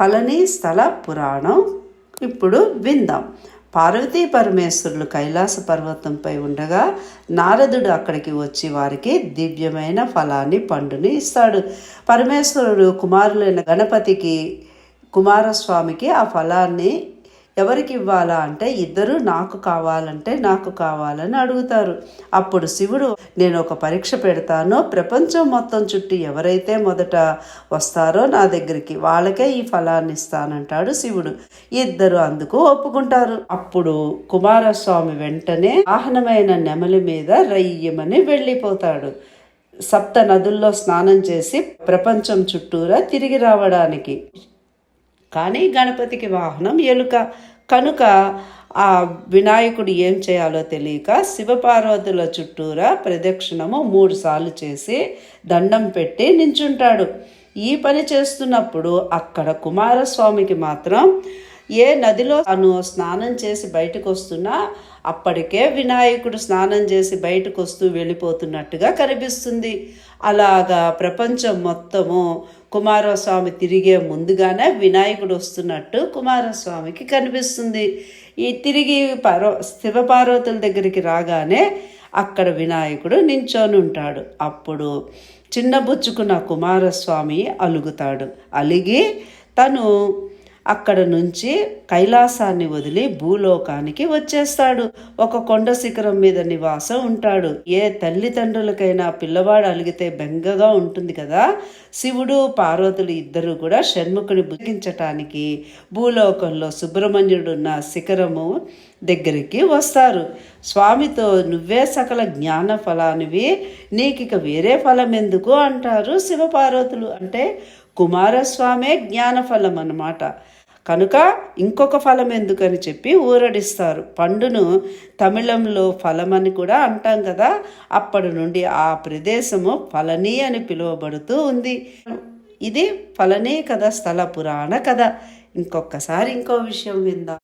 ఫలని స్థల పురాణం. ఇప్పుడు విందాం. పార్వతీ పరమేశ్వరులు కైలాస పర్వతంపై ఉండగా నారదుడు అక్కడికి వచ్చి వారికి దివ్యమైన ఫలాన్ని పండుని ఇస్తాడు. పరమేశ్వరుడు కుమారులైన గణపతికి కుమారస్వామికి ఆ ఫలాన్ని ఎవరికి ఇవ్వాలా అంటే ఇద్దరు నాకు కావాలంటే నాకు కావాలని అడుగుతారు. అప్పుడు శివుడు నేను ఒక పరీక్ష పెడతాను ప్రపంచం మొత్తం చుట్టూ ఎవరైతే మొదట వస్తారో నా దగ్గరికి వాళ్ళకే ఈ ఫలాన్ని ఇస్తానంటాడు శివుడు. ఇద్దరు అందుకు ఒప్పుకుంటారు. అప్పుడు కుమారస్వామి వెంటనే వాహనమైన నెమలి మీద రయ్యమని వెళ్ళిపోతాడు. సప్త నదుల్లో స్నానం చేసి ప్రపంచం చుట్టూరా తిరిగి రావడానికి. కానీ గణపతికి వాహనం ఎలుక కనుక ఆ వినాయకుడు ఏం చేయాలో తెలియక శివపార్వతుల చుట్టూరా ప్రదక్షిణము మూడు సార్లు చేసి దండం పెట్టి నించుంటాడు. ఈ పని చేస్తున్నప్పుడు అక్కడ కుమారస్వామికి మాత్రం ఏ నదిలో తను స్నానం చేసి బయటకు వస్తున్నా అప్పటికే వినాయకుడు స్నానం చేసి బయటకు వస్తూ వెళ్ళిపోతున్నట్టుగా కనిపిస్తుంది. అలాగా ప్రపంచం మొత్తము కుమారస్వామి తిరిగే ముందుగానే వినాయకుడు వస్తున్నట్టు కుమారస్వామికి కనిపిస్తుంది. ఈ తిరిగి పార్వ శివపార్వతుల దగ్గరికి రాగానే అక్కడ వినాయకుడు నించొని ఉంటాడు. అప్పుడు చిన్నబుచ్చుకున్న కుమారస్వామి అలుగుతాడు. అలిగి తను అక్కడ నుంచి కైలాసాన్ని వదిలి భూలోకానికి వచ్చేస్తాడు. ఒక కొండ శిఖరం మీద నివాసం ఉంటాడు. ఏ తల్లిదండ్రులకైనా పిల్లవాడు అలిగితే బెంగగా ఉంటుంది కదా. శివుడు పార్వతులు ఇద్దరు కూడా షణ్ముఖుని బుగించటానికి భూలోకంలో సుబ్రహ్మణ్యుడున్న శిఖరము దగ్గరికి వస్తారు. స్వామితో నువ్వే సకల జ్ఞాన ఫలానివి నీకిక వేరే ఫలం ఎందుకు అంటారు శివపార్వతులు. అంటే కుమారస్వామే జ్ఞానఫలం అన్నమాట కనుక ఇంకొక ఫలం ఎందుకని చెప్పి ఊరడిస్తారు. పండును తమిళంలో ఫలమని కూడా అంటాం కదా అప్పటి నుండి ఆ ప్రదేశము ఫలని అని పిలువబడుతూ ఉంది. ఇది ఫలనీ కథ స్థల పురాణ కథ. ఇంకొకసారి ఇంకో విషయం విందాం.